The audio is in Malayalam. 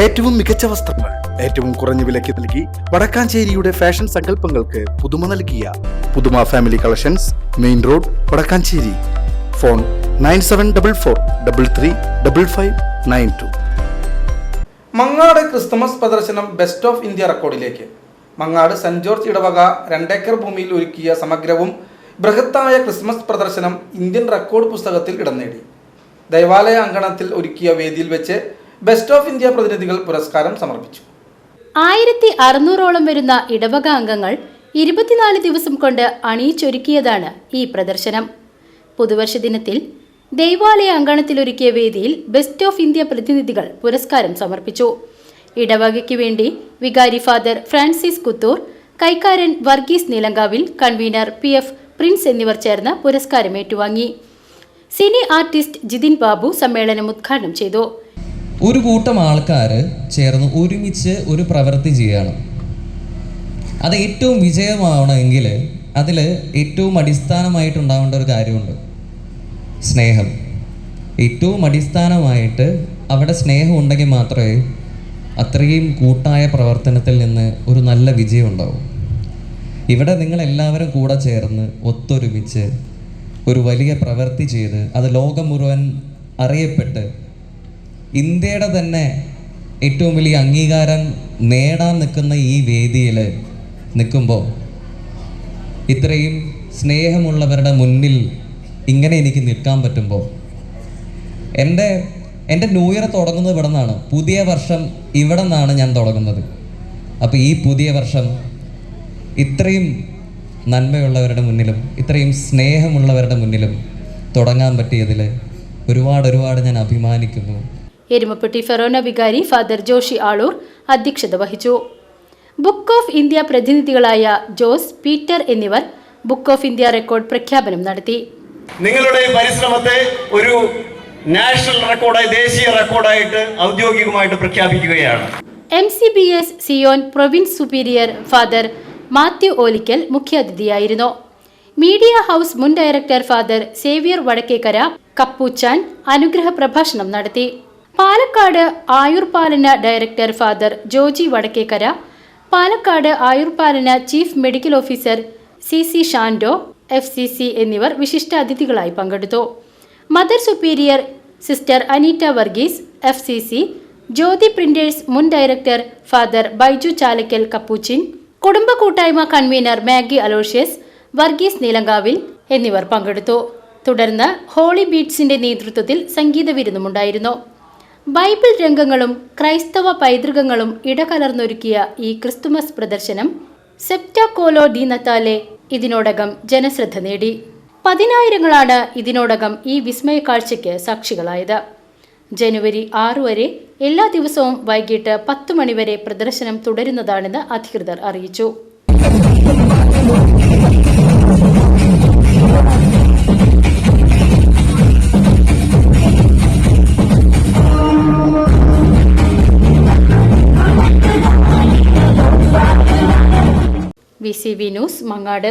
ഏറ്റവും മികച്ച വസ്ത്രങ്ങൾ ഏറ്റവും കുറഞ്ഞ വിലയ്ക്ക് നൽകി വടക്കാഞ്ചേരിയുടെ ഫാഷൻ സങ്കല്പങ്ങൾക്ക് പുതുമ നൽകിയ പുതുമ family collections main road Vadakkanchery. Phone nine seven double four double three double five nine two. Mangad Christmas പ്രദർശനം ബെസ്റ്റ് ഓഫ് ഇന്ത്യ റെക്കോർഡിലേക്ക്. മങ്ങാട് സെന്റ് ജോർജ് ഇടവക രണ്ടേക്കർ ഭൂമിയിൽ ഒരുക്കിയ സമഗ്രവും ബൃഹത്തായ ക്രിസ്മസ് പ്രദർശനം ഇന്ത്യൻ റെക്കോർഡ് പുസ്തകത്തിൽ ഇടം നേടി. ദൈവാലയ അങ്കണത്തിൽ ഒരുക്കിയ വേദിയിൽ വെച്ച് ബെസ്റ്റ് ഓഫ് ഇന്ത്യ പ്രതിനിധികൾ പുരസ്കാരം സമർപ്പിച്ചു. ആയിരത്തി അറുന്നൂറോളം വരുന്ന ഇടവക അംഗങ്ങൾ ഇരുപത്തിനാല് ദിവസം കൊണ്ട് അണിയിച്ചൊരുക്കിയതാണ് ഈ പ്രദർശനം. പുതുവർഷ ദിനത്തിൽ ദൈവാലയ അങ്കണത്തിലൊരുക്കിയ വേദിയിൽ ബെസ്റ്റ് ഓഫ് ഇന്ത്യ പ്രതിനിധികൾ പുരസ്കാരം സമർപ്പിച്ചു. ഇടവകയ്ക്ക് വേണ്ടി വികാരി father Francis Kuthur കൈക്കാരൻ Varghese Nilankavil convener P F Prince എന്നിവർ ചേർന്ന് പുരസ്കാരം ഏറ്റുവാങ്ങി. സിനി ആർട്ടിസ്റ്റ് ജിതിൻ ബാബു സമ്മേളനം ഉദ്ഘാടനം ചെയ്തു. ഒരു കൂട്ടം ആൾക്കാർ ചേർന്ന് ഒരുമിച്ച് ഒരു പ്രവൃത്തി ചെയ്യണം അത് ഏറ്റവും വിജയമാവണമെങ്കിൽ അതിൽ ഏറ്റവും അടിസ്ഥാനമായിട്ടുണ്ടാവേണ്ട ഒരു കാര്യമുണ്ട്. സ്നേഹം. ഏറ്റവും അടിസ്ഥാനമായിട്ട് അവിടെ സ്നേഹം ഉണ്ടെങ്കിൽ മാത്രമേ അത്രയും കൂട്ടായ പ്രവർത്തനത്തിൽ നിന്ന് ഒരു നല്ല വിജയം ഉണ്ടാവും. ഇവിടെ നിങ്ങൾ എല്ലാവരും കൂടെ ചേർന്ന് ഒത്തൊരുമിച്ച് ഒരു വലിയ പ്രവൃത്തി ചെയ്ത് അത് ലോകം മുഴുവൻ അറിയപ്പെട്ട് ഇന്ത്യയുടെ തന്നെ ഏറ്റവും വലിയ അംഗീകാരം നേടാൻ നിൽക്കുന്ന ഈ വേദിയിൽ നിൽക്കുമ്പോൾ ഇത്രയും സ്നേഹമുള്ളവരുടെ മുന്നിൽ ഇങ്ങനെ എനിക്ക് നിൽക്കാൻ പറ്റുമ്പോൾ എന്റെ എന്റെ ന്യൂ ഇയർ തുടങ്ങുന്നത് ഇവിടെ നിന്നാണ്. പുതിയ വർഷം ഇവിടെ നിന്നാണ് ഞാൻ തുടങ്ങുന്നത്. അപ്പോൾ ഈ പുതിയ വർഷം ഇത്രയും നന്മയുള്ളവരുടെ മുന്നിലും ഇത്രയും സ്നേഹമുള്ളവരുടെ മുന്നിലും തുടങ്ങാൻ പറ്റിയതിൽ ഒരുപാട് ഒരുപാട് ഞാൻ അഭിമാനിക്കുന്നു. എരുമപ്പെട്ടി ഫെറോന വികാരി ഫാദർ ജോഷി ആളൂർ അധ്യക്ഷത വഹിച്ചു. ബുക്ക് ഓഫ് ഇന്ത്യ പ്രതിനിധികളായ ജോസ് പീറ്റർ എന്നിവർ ബുക്ക് ഓഫ് ഇന്ത്യ റെക്കോർഡ് പ്രഖ്യാപനം നടത്തി. നിങ്ങളുടെ പരിശ്രമത്തെ ഒരു നാഷണൽ റെക്കോർഡായി ദേശീയ റെക്കോർഡായിട്ട് ഔദ്യോഗികമായിട്ട് പ്രഖ്യാപിക്കുകയാണ്. M C B S Zion province superior father Mathew Olickal മുഖ്യാതിഥിയായിരുന്നു. Media house മുൻ director father Xavier Vadakkekkara Capuchin അനുഗ്രഹ പ്രഭാഷണം നടത്തി. Palakkad Ayurpalana director father Joji Vadakkekkara Palakkad Ayurpalana chief medical officer C C Shando F C C എന്നിവർ വിശിഷ്ടാതിഥികളായി പങ്കെടുത്തു. Mother superior sister Aneeta Varghese F C C Jyothi printers മുൻ director father Baiju Chalakkal Capuchin കുടുംബ കൂട്ടായ്മ convener Maggie Aloysius Varghese Nilankavil എന്നിവർ പങ്കെടുത്തു. തുടർന്ന് ഹോളി ബീറ്റ്സിന്റെ നേതൃത്വത്തിൽ സംഗീത വിരുന്നുമുണ്ടായിരുന്നു. ബൈബിൾ രംഗങ്ങളും ക്രൈസ്തവ പൈതൃകങ്ങളും ഇടകലർന്നൊരുക്കിയ ഈ ക്രിസ്തുമസ് പ്രദർശനം സെപ്റ്റാക്കോലോ ഡി നത്താലെ ഇതിനോടകം ജനശ്രദ്ധ നേടി. പതിനായിരങ്ങളാണ് ഇതിനോടകം ഈ വിസ്മയ കാഴ്ചയ്ക്ക് സാക്ഷികളായത്. ജനുവരി ആറ് വരെ എല്ലാ ദിവസവും വൈകിട്ട് പത്ത് മണിവരെ പ്രദർശനം തുടരുന്നതാണെന്ന് അധികൃതർ അറിയിച്ചു. ඩීසීවී නිවුස් මංආඩ